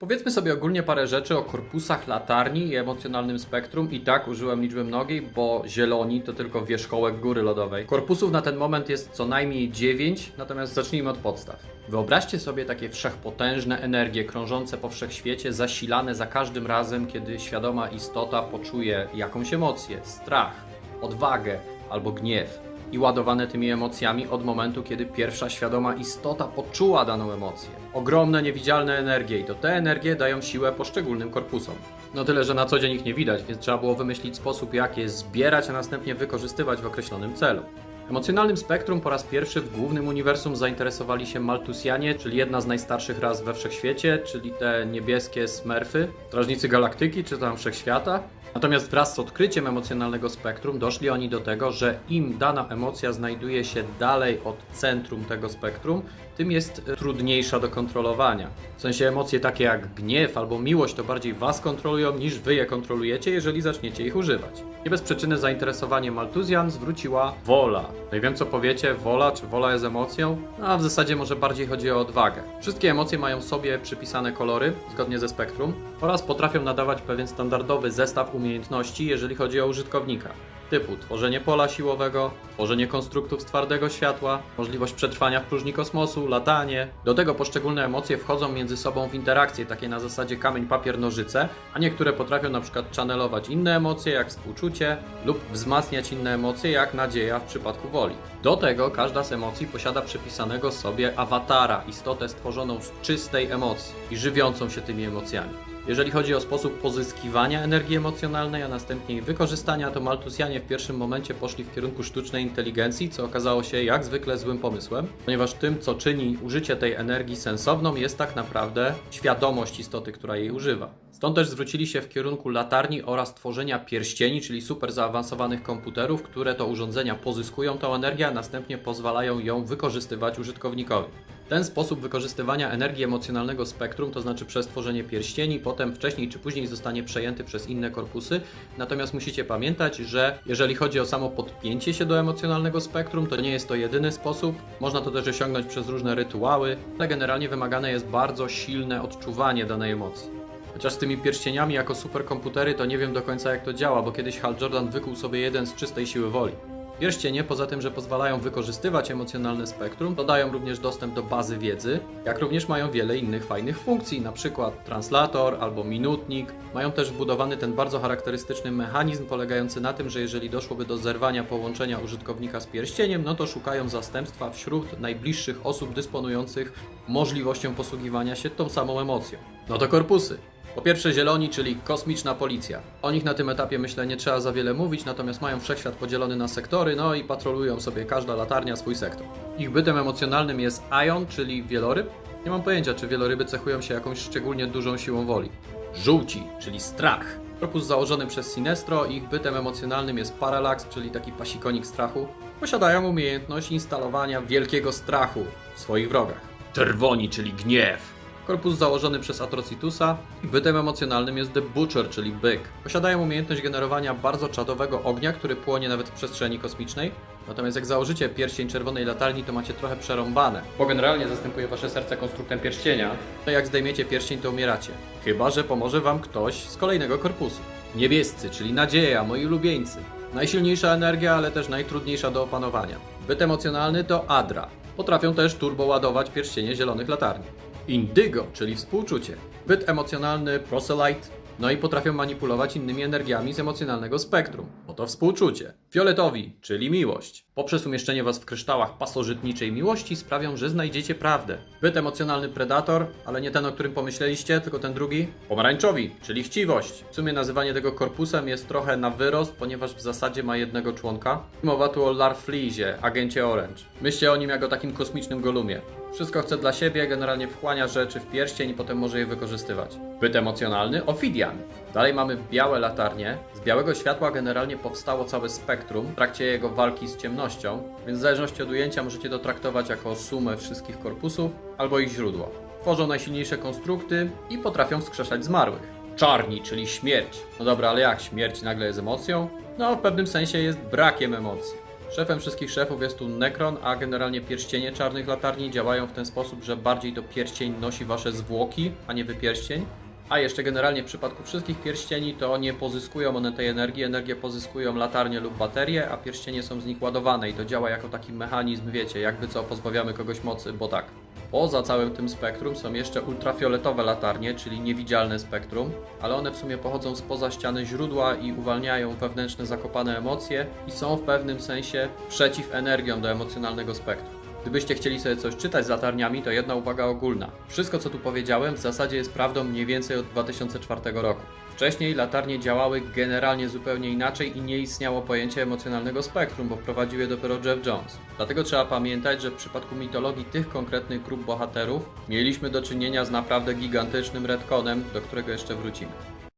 Powiedzmy sobie ogólnie parę rzeczy o korpusach latarni i emocjonalnym spektrum. I tak użyłem liczby mnogiej, bo zieloni to tylko wierzchołek góry lodowej. Korpusów na ten moment jest co najmniej 9, natomiast zacznijmy od podstaw. Wyobraźcie sobie takie wszechpotężne energie krążące po wszechświecie, zasilane za każdym razem, kiedy świadoma istota poczuje jakąś emocję, strach, odwagę albo gniew i ładowane tymi emocjami od momentu, kiedy pierwsza świadoma istota poczuła daną emocję. Ogromne, niewidzialne energie i to te energie dają siłę poszczególnym korpusom. No tyle, że na co dzień ich nie widać, więc trzeba było wymyślić sposób, jak je zbierać, a następnie wykorzystywać w określonym celu. Emocjonalnym spektrum po raz pierwszy w głównym uniwersum zainteresowali się Maltusjanie, czyli jedna z najstarszych ras we wszechświecie, czyli te niebieskie smurfy, strażnicy galaktyki czy tam wszechświata. Natomiast wraz z odkryciem emocjonalnego spektrum doszli oni do tego, że im dana emocja znajduje się dalej od centrum tego spektrum, tym jest trudniejsza do kontrolowania. W sensie emocje takie jak gniew albo miłość to bardziej was kontrolują niż wy je kontrolujecie, jeżeli zaczniecie ich używać. Nie bez przyczyny zainteresowanie Maltuzjan zwróciła wola. No i wiem co powiecie, wola czy wola jest emocją? No, a w zasadzie może bardziej chodzi o odwagę. Wszystkie emocje mają sobie przypisane kolory, zgodnie ze spektrum, oraz potrafią nadawać pewien standardowy zestaw umiejętności, jeżeli chodzi o użytkownika typu tworzenie pola siłowego, tworzenie konstruktów z twardego światła, możliwość przetrwania w próżni kosmosu, latanie. Do tego poszczególne emocje wchodzą między sobą w interakcje, takie na zasadzie kamień, papier, nożyce, a niektóre potrafią na przykład channelować inne emocje, jak współczucie, lub wzmacniać inne emocje, jak nadzieja w przypadku woli. Do tego każda z emocji posiada przypisanego sobie awatara, istotę stworzoną z czystej emocji i żywiącą się tymi emocjami. Jeżeli chodzi o sposób pozyskiwania energii emocjonalnej, a następnie jej wykorzystania, to Maltusjanie w pierwszym momencie poszli w kierunku sztucznej inteligencji, co okazało się jak zwykle złym pomysłem, ponieważ tym, co czyni użycie tej energii sensowną, jest tak naprawdę świadomość istoty, która jej używa. Stąd też zwrócili się w kierunku latarni oraz tworzenia pierścieni, czyli super zaawansowanych komputerów, które to urządzenia pozyskują tą energię, a następnie pozwalają ją wykorzystywać użytkownikowi. Ten sposób wykorzystywania energii emocjonalnego spektrum, to znaczy przez tworzenie pierścieni, potem wcześniej czy później zostanie przejęty przez inne korpusy. Natomiast musicie pamiętać, że jeżeli chodzi o samo podpięcie się do emocjonalnego spektrum, to nie jest to jedyny sposób. Można to też osiągnąć przez różne rytuały, ale generalnie wymagane jest bardzo silne odczuwanie danej emocji. Chociaż z tymi pierścieniami jako superkomputery to nie wiem do końca jak to działa, bo kiedyś Hal Jordan wykuł sobie jeden z czystej siły woli. Pierścienie, poza tym, że pozwalają wykorzystywać emocjonalne spektrum, dodają również dostęp do bazy wiedzy, jak również mają wiele innych fajnych funkcji, przykład translator albo minutnik. Mają też wbudowany ten bardzo charakterystyczny mechanizm polegający na tym, że jeżeli doszłoby do zerwania połączenia użytkownika z pierścieniem, no to szukają zastępstwa wśród najbliższych osób dysponujących możliwością posługiwania się tą samą emocją. No to korpusy. Po pierwsze zieloni, czyli kosmiczna policja. O nich na tym etapie myślę nie trzeba za wiele mówić, natomiast mają wszechświat podzielony na sektory, no i patrolują sobie każda latarnia swój sektor. Ich bytem emocjonalnym jest Ion, czyli wieloryb. Nie mam pojęcia, czy wieloryby cechują się jakąś szczególnie dużą siłą woli. Żółci, czyli strach. Korpus założony przez Sinestro, ich bytem emocjonalnym jest Parallax, czyli taki pasikonik strachu. Posiadają umiejętność instalowania wielkiego strachu w swoich wrogach. Czerwoni, czyli gniew. Korpus założony przez Atrocitusa. Bytem emocjonalnym jest The Butcher, czyli byk. Posiadają umiejętność generowania bardzo czadowego ognia, który płonie nawet w przestrzeni kosmicznej. Natomiast jak założycie pierścień czerwonej latarni, to macie trochę przerąbane, bo generalnie zastępuje wasze serce konstruktem pierścienia. No jak zdejmiecie pierścień, to umieracie. Chyba, że pomoże wam ktoś z kolejnego korpusu. Niebiescy, czyli nadzieja, moi ulubieńcy. Najsilniejsza energia, ale też najtrudniejsza do opanowania. Byt emocjonalny to Adra. Potrafią też turbo ładować pierścienie zielonych latarni. Indygo, czyli współczucie. Byt emocjonalny Proselyte. No i potrafią manipulować innymi energiami z emocjonalnego spektrum. Oto współczucie. Fioletowi, czyli miłość. Poprzez umieszczenie was w kryształach pasożytniczej miłości sprawią, że znajdziecie prawdę. Byt emocjonalny Predator, ale nie ten, o którym pomyśleliście, tylko ten drugi. Pomarańczowi, czyli chciwość. W sumie nazywanie tego korpusem jest trochę na wyrost, ponieważ w zasadzie ma jednego członka. Mowa tu o Larfleezie, agencie Orange. Myślcie o nim jak o takim kosmicznym golumie. Wszystko chce dla siebie, generalnie wchłania rzeczy w pierścień i potem może je wykorzystywać. Byt emocjonalny Ophidian. Dalej mamy białe latarnie. Z białego światła generalnie powstało całe spektrum w trakcie jego walki z ciemnością, więc w zależności od ujęcia możecie to traktować jako sumę wszystkich korpusów albo ich źródło. Tworzą najsilniejsze konstrukty i potrafią wskrzeszać zmarłych. Czarni, czyli śmierć. No dobra, ale jak śmierć nagle jest emocją? No, w pewnym sensie jest brakiem emocji. Szefem wszystkich szefów jest tu Necron, a generalnie pierścienie czarnych latarni działają w ten sposób, że bardziej to pierścień nosi wasze zwłoki, a nie wy pierścień. A jeszcze generalnie w przypadku wszystkich pierścieni to nie pozyskują one tej energii, energię pozyskują latarnie lub baterie, a pierścienie są z nich ładowane i to działa jako taki mechanizm, wiecie, jakby co pozbawiamy kogoś mocy, bo tak. Poza całym tym spektrum są jeszcze ultrafioletowe latarnie, czyli niewidzialne spektrum, ale one w sumie pochodzą spoza ściany źródła i uwalniają wewnętrzne zakopane emocje i są w pewnym sensie przeciw energią do emocjonalnego spektrum. Gdybyście chcieli sobie coś czytać z latarniami, to jedna uwaga ogólna. Wszystko, co tu powiedziałem, w zasadzie jest prawdą mniej więcej od 2004 roku. Wcześniej latarnie działały generalnie zupełnie inaczej i nie istniało pojęcie emocjonalnego spektrum, bo wprowadził je dopiero Jeff Jones. Dlatego trzeba pamiętać, że w przypadku mitologii tych konkretnych grup bohaterów mieliśmy do czynienia z naprawdę gigantycznym retconem, do którego jeszcze wrócimy.